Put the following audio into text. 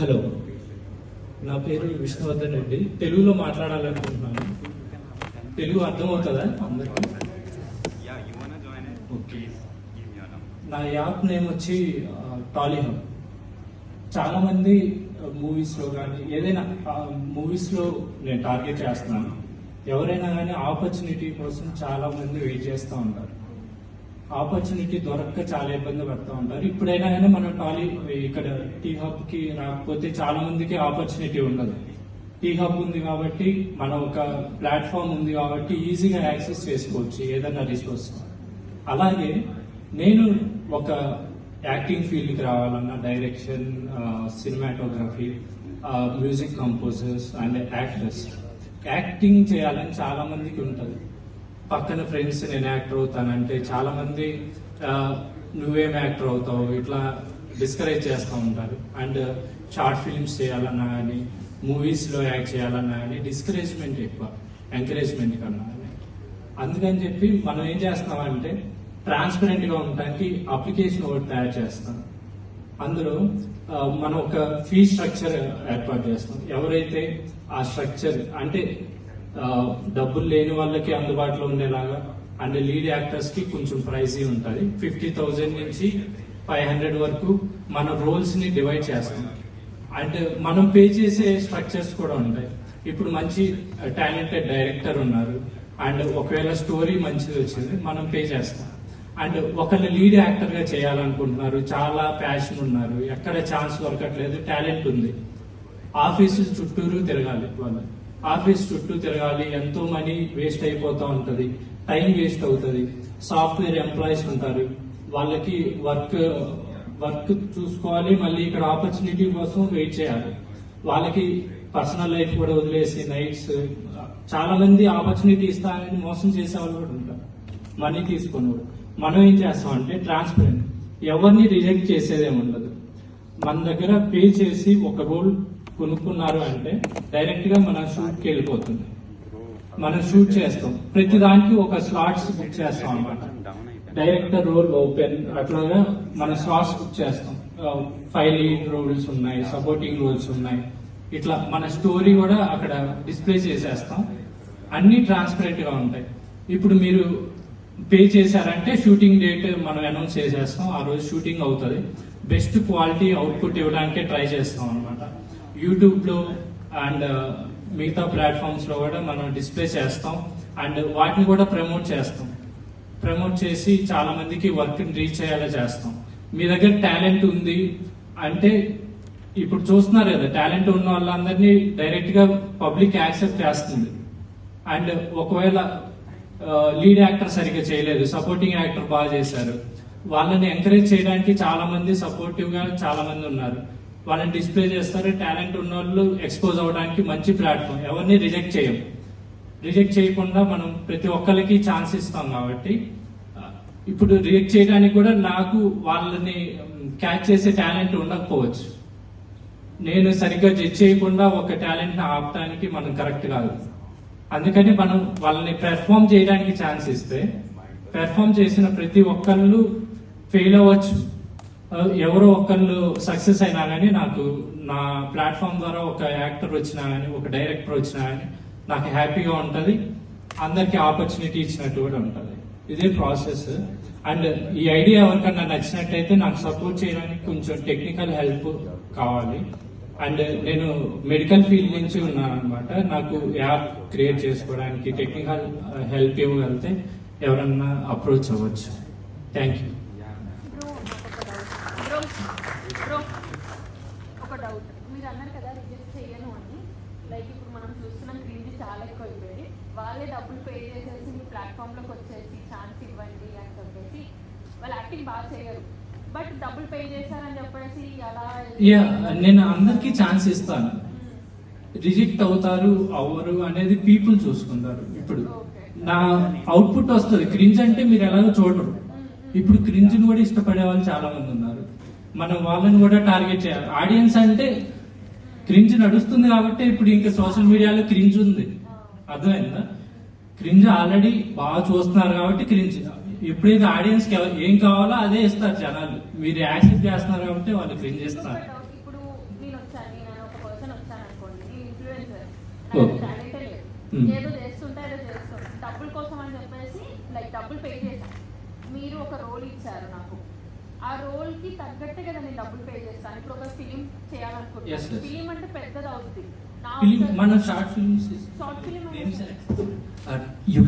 Hello. నా పేరు విష్ణువర్ధన్ రెడ్డి. తెలుగులో మాట్లాడాలనుకుంటున్నాను. తెలుగు అర్థమవుతుందా? అందరికీ? ఓకే. నా యాప్ నేమ్ వచ్చి టాలీహబ్ చాలా మంది మూవీస్లో కానీ ఏదైనా మూవీస్లో నేను టార్గెట్ చేస్తున్నాను. ఎవరైనా కానీ ఆపర్చునిటీ కోసం చాలా మంది వెయిట్ చేస్తూ ఉంటారు. ఆపర్చునిటీ దొరక్క చాలా ఇబ్బంది పడుతూ ఉంటారు. ఇప్పుడైనా కానీ మనం టాలీ ఇక్కడ టీ హబ్కి రాకపోతే చాలా మందికి ఆపర్చునిటీ ఉండదు. టీ హబ్ ఉంది కాబట్టి మన ఒక ప్లాట్ఫామ్ ఉంది కాబట్టి ఈజీగా యాక్సెస్ చేసుకోవచ్చు ఏదైనా రిసోర్స్. అలాగే నేను ఒక యాక్టింగ్ ఫీల్డ్కి రావాలన్నా direction cinematography music composers and actors. Acting చేయాలని చాలా మందికి ఉంటుంది. పక్కన ఫ్రెండ్స్ నేను యాక్టర్ అవుతానంటే చాలా మంది నువ్వేం యాక్టర్ అవుతావు? ఇట్లా డిస్కరేజ్ చేస్తూ ఉంటారు. అండ్ షార్ట్ ఫిల్మ్స్ చేయాలన్నా కానీ మూవీస్లో యాక్ట్ చేయాలన్నా కానీ డిస్కరేజ్మెంట్ ఎక్కువ ఎంకరేజ్మెంట్ కన్నా కానీ అందుకని చెప్పి మనం ఏం చేస్తామంటే ట్రాన్స్పరెంట్గా ఉండటానికి అప్లికేషన్ ఒకటి తయారు చేస్తాం. అందులో మనం ఒక ఫీ స్ట్రక్చర్ ఏర్పాటు చేస్తాం. ఎవరైతే ఆ స్ట్రక్చర్ అంటే డబ్బులు లేని వాళ్ళకి అందుబాటులో ఉండేలాగా. అండ్ లీడ్ యాక్టర్స్కి కొంచెం ప్రైజీ ఉంటుంది. ఫిఫ్టీ థౌజండ్ నుంచి ఫైవ్ హండ్రెడ్ వరకు మన రోల్స్ని డివైడ్ చేస్తాం. అండ్ మనం పే చేసే స్ట్రక్చర్స్ కూడా ఉంటాయి. ఇప్పుడు మంచి టాలెంటెడ్ డైరెక్టర్ ఉన్నారు. అండ్ ఒకవేళ స్టోరీ మంచిది వచ్చింది మనం పే చేస్తాం. అండ్ ఒకళ్ళు లీడ్ యాక్టర్గా చేయాలనుకుంటున్నారు చాలా ప్యాషన్ ఉన్నారు ఎక్కడ ఛాన్స్ దొరకట్లేదు టాలెంట్ ఉంది. ఆఫీసు చుట్టూరు తిరగాలి వాళ్ళు ఆఫీస్ చుట్టూ తిరగాలి ఎంతో మనీ వేస్ట్ అయిపోతూ ఉంటుంది టైం వేస్ట్ అవుతుంది. సాఫ్ట్వేర్ ఎంప్లాయీస్ ఉంటారు వాళ్ళకి వర్క్ వర్క్ చూసుకోవాలి మళ్ళీ ఇక్కడ ఆపర్చునిటీ కోసం వెయిట్ చేయాలి. వాళ్ళకి పర్సనల్ లైఫ్ కూడా వదిలేసి నైట్స్ చాలా మంది ఆపర్చునిటీ ఇస్తానని మోసం చేసే వాళ్ళు కూడా ఉంటారు. మనీ తీసుకొని కూడా మనం ఏం చేస్తామంటే ట్రాన్స్పరెంట్ ఎవరిని రిజెక్ట్ చేసేదేమి ఉండదు. మన దగ్గర పే చేసి ఒక రోల్ కొనుక్కున్నారు అంటే డైరెక్ట్గా మన షూట్కి వెళ్ళిపోతుంది. మనం షూట్ చేస్తాం. ప్రతి దానికి ఒక స్లాట్స్ బుక్ చేస్తాం అనమాట డైరెక్టర్ రోల్ ఓపెన్ అట్లాగా మన స్లాట్స్ బుక్ చేస్తాం. ఫైవ్ లీడ్ రోల్స్ ఉన్నాయి సపోర్టింగ్ రోల్స్ ఉన్నాయి. ఇట్లా మన స్టోరీ కూడా అక్కడ డిస్ప్లే చేసేస్తాం. అన్ని ట్రాన్స్పరెంట్గా ఉంటాయి. ఇప్పుడు మీరు పే చేశారంటే షూటింగ్ డేట్ మనం అనౌన్స్ చేసేస్తాం. ఆ రోజు షూటింగ్ అవుతుంది. బెస్ట్ క్వాలిటీ అవుట్పుట్ ఇవ్వడానికే ట్రై చేస్తాం అనమాట యూట్యూబ్లో అండ్ మిగతా ప్లాట్ఫామ్స్లో కూడా మనం డిస్ప్లే చేస్తాం. అండ్ వాటిని కూడా ప్రమోట్ చేస్తాం. ప్రమోట్ చేసి చాలా మందికి వర్క్ రీచ్ అయ్యేలా చేస్తాం. మీ దగ్గర టాలెంట్ ఉంది అంటే ఇప్పుడు చూస్తున్నారు కదా టాలెంట్ ఉన్న వాళ్ళందరినీ డైరెక్ట్గా పబ్లిక్ యాక్సెప్ట్ చేస్తుంది. అండ్ ఒకవేళ లీడ్ యాక్టర్ సరిగ్గా చేయలేదు సపోర్టింగ్ యాక్టర్ బాగా చేశారు వాళ్ళని ఎంకరేజ్ చేయడానికి చాలా మంది సపోర్టివ్గా చాలా మంది ఉన్నారు. వాళ్ళని డిస్ప్లే చేస్తారు టాలెంట్ ఉన్న వాళ్ళు ఎక్స్పోజ్ అవడానికి మంచి ప్లాట్ఫామ్ ఎవరిని రిజెక్ట్ చేయం రిజెక్ట్ చేయకుండా మనం ప్రతి ఒక్కరికి ఛాన్స్ ఇస్తాం కాబట్టి ఇప్పుడు రిజెక్ట్ చేయడానికి కూడా నాకు వాళ్ళని క్యాచ్ చేసే టాలెంట్ ఉండకపోవచ్చు. నేను సరిగ్గా జడ్జ్ చేయకుండా ఒక టాలెంట్ని ఆపడానికి మనం కరెక్ట్ కాదు. అందుకని మనం వాళ్ళని పెర్ఫామ్ చేయడానికి ఛాన్స్ ఇస్తే పెర్ఫామ్ చేసిన ప్రతి ఒక్కళ్ళు ఫెయిల్ అవ్వచ్చు. ఎవరో ఒకళ్ళు సక్సెస్ అయినా కానీ నాకు నా ప్లాట్ఫామ్ ద్వారా ఒక యాక్టర్ వచ్చినా కానీ ఒక డైరెక్టర్ వచ్చినా కానీ నాకు హ్యాపీగా ఉంటుంది. అందరికీ ఆపర్చునిటీ ఇచ్చినట్టు కూడా ఉంటుంది. ఇదే ప్రాసెస్. అండ్ ఈ ఐడియా ఎవరికన్నా నచ్చినట్టయితే నాకు సపోర్ట్ చేయడానికి కొంచెం టెక్నికల్ హెల్ప్ కావాలి. అండ్ నేను మెడికల్ ఫీల్డ్ నుంచి ఉన్నాను అనమాట నాకు యాప్ క్రియేట్ చేసుకోవడానికి టెక్నికల్ హెల్ప్ ఇవ్వగలిగితే ఎవరన్నా అప్రోచ్ అవ్వచ్చు. థ్యాంక్ యూ బ్రో ఒక డౌట్ మీరు అన్నారు కదా రిజెక్ట్ చేయను అని లైక్ ఇప్పుడు మనం చూస్తున్నాం క్రీమ్ చాలా ఎక్కువ అయిపోయింది వాళ్ళే డబ్బులు పే చేసేసి మీ ప్లాట్ఫామ్లోకి వచ్చేసి ఛాన్స్ ఇవ్వండి అని చెప్పేసి వాళ్ళు యాక్టింగ్ బాగా చేయరు బట్ డబ్బులు పే చేశారని చెప్పేసి అలా యా నేను అందరికీ ఛాన్స్ ఇస్తాను. రిజెక్ట్ అవుతారు అవ్వరు అనేది పీపుల్ చూసుకుంటారు ఇప్పుడు. నా అవుట్పుట్ వస్తుంది. క్రింజ్ అంటే మీరు ఎలాగో చూడరు. ఇప్పుడు క్రింజ్ని కూడా ఇష్టపడే వాళ్ళు చాలా మంది ఉన్నారు. మనం వాళ్ళని కూడా టార్గెట్ చేయాలి. ఆడియన్స్ అంటే క్రింజ్ నడుస్తుంది కాబట్టి ఇప్పుడు ఇంకా సోషల్ మీడియాలో క్రింజ్ ఉంది. అర్థమైందా? క్రింజ్ ఆల్రెడీ బాగా చూస్తున్నారు కాబట్టి క్రింజ్. ఎప్పుడైతే ఆడియన్స్ ఏం కావాలో అదే ఇస్తారు జనాలు. మీరు యాక్సెప్ట్ చేస్తున్నారు కాబట్టి వాళ్ళు క్రింజ్. ఏదో చేస్తుంటే ఏదో డబ్బుల కోసం అని చెప్పేసి లైక్ డబ్బులు పే చేశాను మీరు ఒక రోల్ ఇచ్చారు నాకు. ఆ రోల్కి తగ్గట్టే కదా నేను డబ్బులు పే చేస్తాను. ఇప్పుడు ఒక ఫిలిం చేయాలనుకుంటున్నాను. ఫిలిం అంటే పెద్దది అవుతుంది నా ఫిలిం మన షార్ట్ ఫిల్మ్స్ షార్ట్ ఫిలిం దేని సెలెక్ట్ Uh, you